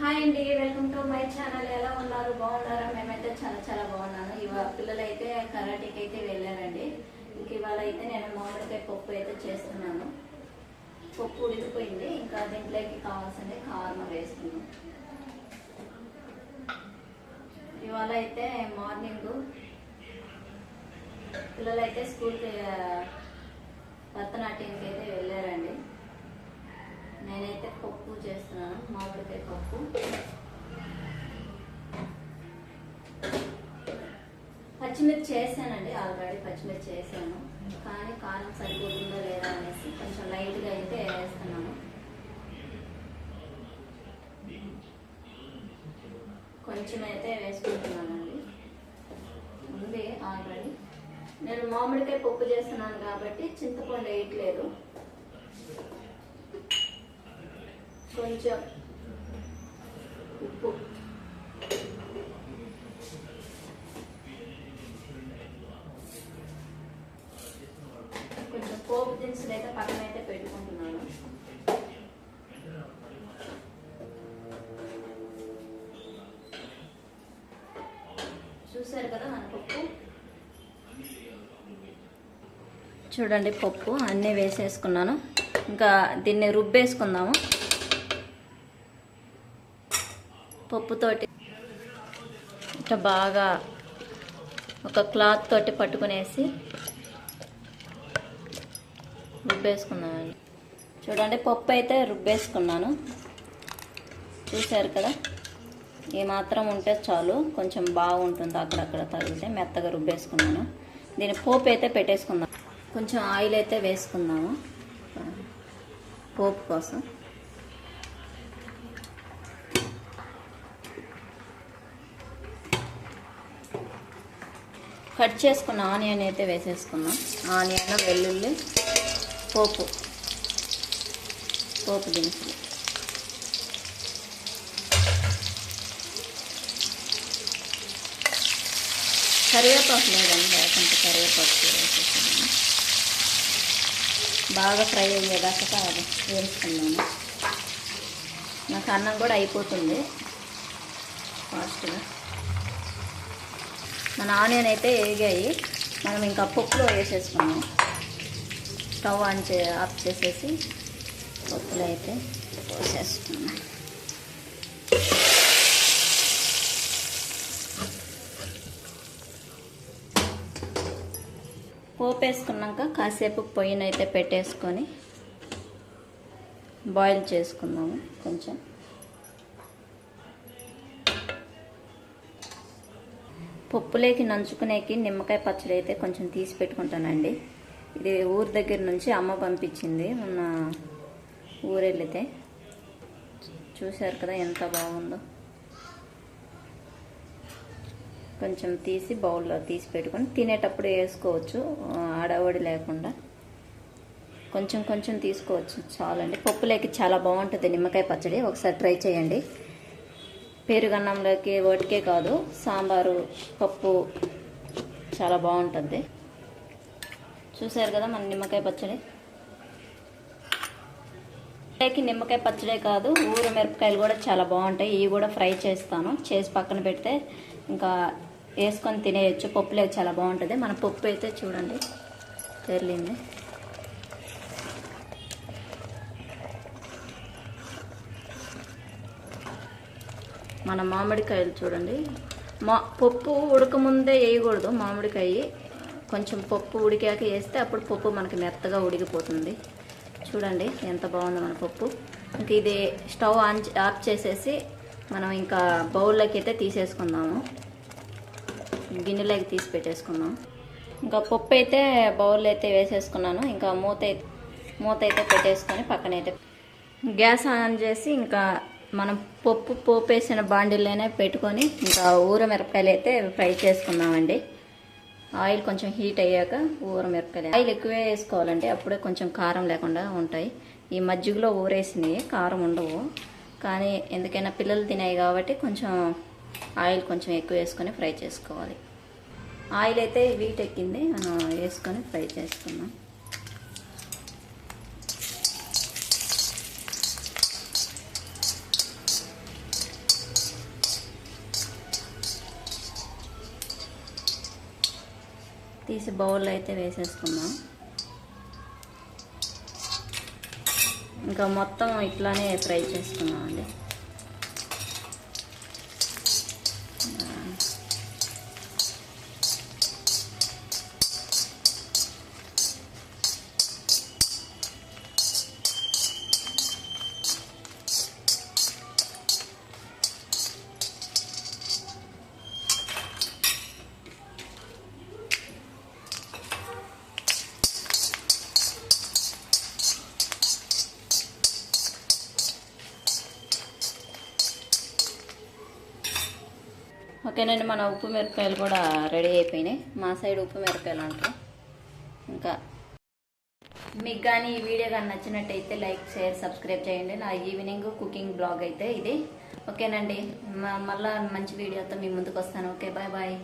Hi అండి welcome to my channel ఎలా ఉన్నారు? బాగున్నారా? మేమైతే చాలా చాలా బాగున్నాను ఇవాళ పిల్లలైతే కరాటీకి అయితే వెళ్ళారండి. ఇంక ఇవాళ అయితే నేను మామిడికాయ పప్పు అయితే చేస్తున్నాను. పప్పు ఉడికిపోయింది. ఇంకా దీంట్లోకి కావాల్సింది కారం వేస్తున్నాను. ఇవాళ అయితే మార్నింగ్ పిల్లలైతే స్కూల్కి భరతనాట్యంకి అయితే వెళ్ళారండి. నేనైతే పప్పు చేస్తున్నాను మామిడికాయ పప్పు. పచ్చిమిర్చి చేశానండి ఆల్రెడీ పచ్చిమిర్చి చేశాను. కానీ కారం సరిపోతుందో లేదా అనేసి కొంచెం లైట్గా అయితే వేస్తున్నాను. కొంచెం అయితే వేసుకుంటున్నానండి. ఉంది ఆల్రెడీ. నేను మామిడికాయ పప్పు చేస్తున్నాను కాబట్టి చింతపండు వేయట్లేదు. కొంచెం ఉప్పు. కొంచెం పోపు దినుసులు అయితే పక్కన అయితే పెట్టుకుంటున్నాను. చూసారు కదా మన పప్పు? చూడండి పప్పు అన్నీ వేసేసుకున్నాను. ఇంకా దీన్ని రుబ్బేసుకుందాము. పప్పుతోటి. ఇట్లా బాగా ఒక క్లాత్ తోటి పట్టుకునేసి రుబ్బేసుకున్నాను చూడండి పప్పు అయితే రుబ్బేసుకున్నాను. చూశారు కదా? ఏ మాత్రం ఉంటే చాలు కొంచెం బాగుంటుంది అక్కడక్కడ తగిలితే మెత్తగా రుబ్బేసుకున్నాను. దీని పోపు అయితే పెట్టేసుకుందాం. కొంచెం ఆయిల్ అయితే వేసుకుందాము. పోపు కోసం. కట్ చేసుకున్న ఆనియన్ అయితే వేసేసుకున్నాం ఆనియన్ వెల్లుల్లి పోపు. పోపు దినుసులు. కరివేపాకు లేదండి లేకుంటే కరివేపాకు వేసేసుకున్నాను బాగా ఫ్రై అయ్యేదాకా అది వేసుకున్నాను నాకు అన్నం కూడా అయిపోతుంది. ఫాస్ట్గా మన ఆనియన్ అయితే వేగాయి. మనం ఇంకా పప్పులో వేసేసుకున్నాం. స్టవ్ ఆన్ చే ఆఫ్ చేసేసి పప్పులో అయితే పోసేసుకున్నాం పోపు వేసుకున్నాక కాసేపు పొయ్యిని అయితే పెట్టేసుకొని బాయిల్ చేసుకున్నాము కొంచెం. పప్పులేకి నంచుకునేకి నిమ్మకాయ పచ్చడి అయితే కొంచెం తీసి పెట్టుకుంటానండి. ఇది ఊరి దగ్గర నుంచి అమ్మ పంపించింది. మొన్న ఊరెళ్ళితే చూశారు కదా ఎంత బాగుందో. కొంచెం తీసి బౌల్లో తీసి పెట్టుకొని తినేటప్పుడు వేసుకోవచ్చు. ఆడవడి లేకుండా. కొంచెం కొంచెం తీసుకోవచ్చు. చాలండి. పప్పులేకి చాలా బాగుంటుంది నిమ్మకాయ పచ్చడి. ఒకసారి ట్రై చేయండి. పెరుగన్నంలోకి వాటికే కాదు సాంబారు పప్పు చాలా బాగుంటుంది. చూసారు కదా మన నిమ్మకాయ పచ్చడి? లేకి నిమ్మకాయ పచ్చడే కాదు ఊరు మిరపకాయలు కూడా చాలా బాగుంటాయి. ఇవి కూడా ఫ్రై చేస్తాను. చేసి పక్కన పెడితే ఇంకా వేసుకొని తినేయచ్చు. పప్పులే చాలా బాగుంటుంది. మన పప్పు అయితే చూడండి తెరలింది మన మామిడికాయలు చూడండి. మా పప్పు ఉడకముందే వేయకూడదు మామిడికాయ. కొంచెం పప్పు ఉడికాక వేస్తే అప్పుడు పప్పు మనకి మెత్తగా ఉడికిపోతుంది. చూడండి ఎంత బాగుందో మన పప్పు. ఇంక ఇది స్టవ్ ఆన్ ఆఫ్ చేసేసి మనం ఇంకా బౌల్లోకి అయితే తీసేసుకుందాము. గిన్నెలోకి తీసి పెట్టేసుకుందాం. ఇంకా పప్పు అయితే బౌల్లో అయితే వేసేసుకున్నాను. ఇంకా మూత అయితే మూత అయితే పెట్టేసుకొని పక్కనైతే గ్యాస్ ఆన్ చేసి ఇంకా మనం పప్పు పోపేసిన వేసిన బాండిల్లోనే పెట్టుకొని ఇంకా ఊర మిరపకాయలు అయితే ఫ్రై చేసుకుందామండి. ఆయిల్ కొంచెం హీట్ అయ్యాక ఊర మిరపకాయలు. ఆయిల్ ఎక్కువే వేసుకోవాలండి. అప్పుడే కొంచెం కారం లేకుండా ఉంటాయి. ఈ మజ్జిగలో ఊరేసినవి కారం ఉండవు. కానీ ఎందుకైనా పిల్లలు తినాయి కాబట్టి కొంచెం ఆయిల్ కొంచెం ఎక్కువ వేసుకొని ఫ్రై చేసుకోవాలి. ఆయిల్ అయితే వీట్ ఎక్కింది. మనం వేసుకొని ఫ్రై చేసుకుందాం. తీసి బౌల్లో అయితే వేసేసుకున్నాం ఇంకా మొత్తం ఇట్లానే ఫ్రై చేసుకుందాం అండి ఓకేనండి మన ఉప్పు మిరపకాయలు కూడా రెడీ అయిపోయినాయి. మా సైడ్ ఉప్పు మిరపకాయలు అంటారు. ఇంకా మీకు కానీ ఈ వీడియో కానీ నచ్చినట్టయితే లైక్ షేర్ సబ్స్క్రైబ్ చేయండి. నా ఈవినింగ్ కుకింగ్ బ్లాగ్ అయితే ఇది. ఓకేనండి మళ్ళీ మంచి వీడియోతో మీ ముందుకు వస్తాను. Okay bye bye.